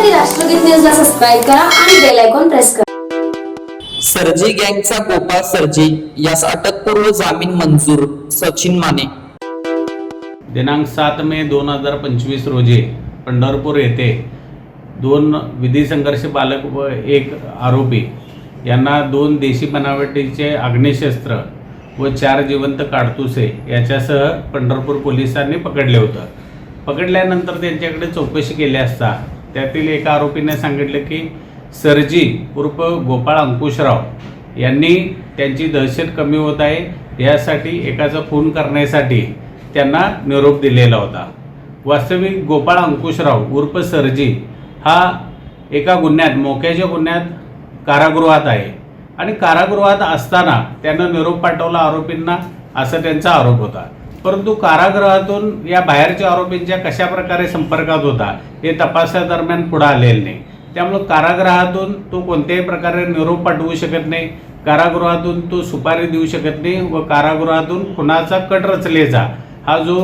पाहण्यासाठी राष्ट्रगीत न्यूजला सबस्क्राईब करा आणि बेल आयकॉन प्रेस करा. सर्जी गँगचा गोपाळ सर्जी यास अटकपूर्व जामीन मंजूर सचिन माने. दिनांक सात मे दोन हजार पंचवीस रोजी पंढरपूर येथे दोन विधी संघर्ष बालक व एक आरोपी यांना दोन देशी बनावटीचे आग्नेयशस्त्र व चार जिवंत काडतुसे याच्यासह पंढरपूर पोलिसांनी पकडले होतं. पकडल्यानंतर त्यांच्याकडे चौकशी केली असता त्यातील एका आरोपीने सांगितलं की सरजी उर्फ गोपाळ अंकुशराव यांनी त्यांची दहशत कमी होत आहे. यासाठी एकाचा खून करण्यासाठी त्यांना निरोप दिलेला होता. वास्तविक गोपाळ अंकुशराव उर्फ सरजी हा एका गुन्ह्यात मोक्याच्या गुन्ह्यात कारागृहात आहे आणि कारागृहात असताना त्यांना निरोप पाठवला आरोपींना असा त्यांचा आरोप होता. परंतु कारागृहातून या बाहेरच्या आरोपींच्या कशा प्रकारे संपर्कात होता हे तपासादरम्यान पुढे आलेलं नाही. त्यामुळं कारागृहातून तो कोणत्याही प्रकारे निरोप पाठवू शकत नाही कारागृहातून तो सुपारी देऊ शकत नाही व कारागृहातून खुनाचा कट रचलेचा हा जो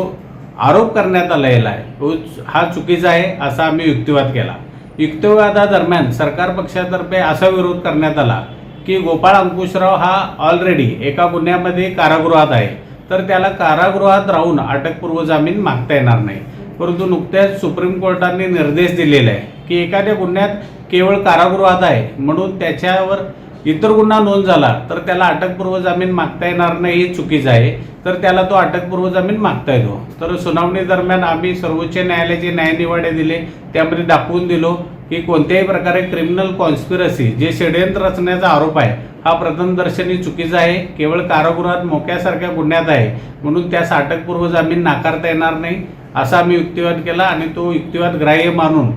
आरोप करण्यात आलेला आहे तो हा चुकीचा आहे असा आम्ही युक्तिवाद केला. युक्तिवादादरम्यान सरकार पक्षातर्फे असा विरोध करण्यात आला की गोपाळ अंकुशराव हा ऑलरेडी एका गुन्ह्यामध्ये कारागृहात आहे. तर त्याला कारागृहात राहून अटकपूर्व जामीन मागता येणार नाही. परंतु नुकत्याच सुप्रीम कोर्टाने निर्देश दिलेला आहे की एखाद्या गुन्ह्यात केवळ कारागृहात आहे म्हणून त्याच्यावर इतर गुन्हा नोंद झाला तर त्याला अटकपूर्व जामीन मागता येणार नाही हे चुकीचं आहे. तर त्याला तो अटकपूर्व जामीन मागता येतो. तर सुनावणी दरम्यान आम्ही सर्वोच्च न्यायालयाचे न्यायनिवाडे दिले त्यामध्ये दाखवून दिलो. की कोणत्याही प्रकारे क्रिमिनल कॉन्स्पिरसी जे षडयंत्र रचण्याचा आरोप आहे हा प्रथमदर्शनी चुकीचा आहे केवळ कारागृहात मोक्यासारख्या गुन्ह्यात आहे म्हणून त्यास अटकपूर्व जामीन नाकारता येणार नाही असा आम्ही युक्तिवाद केला आणि तो युक्तिवाद ग्राह्य मानून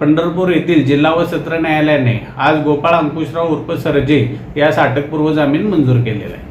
पंढरपूर येथील जिल्हा व सत्र न्यायालयाने आज गोपाळ अंकुशराव उर्फ सरजे यास अटकपूर्व जामीन मंजूर केलेला आहे.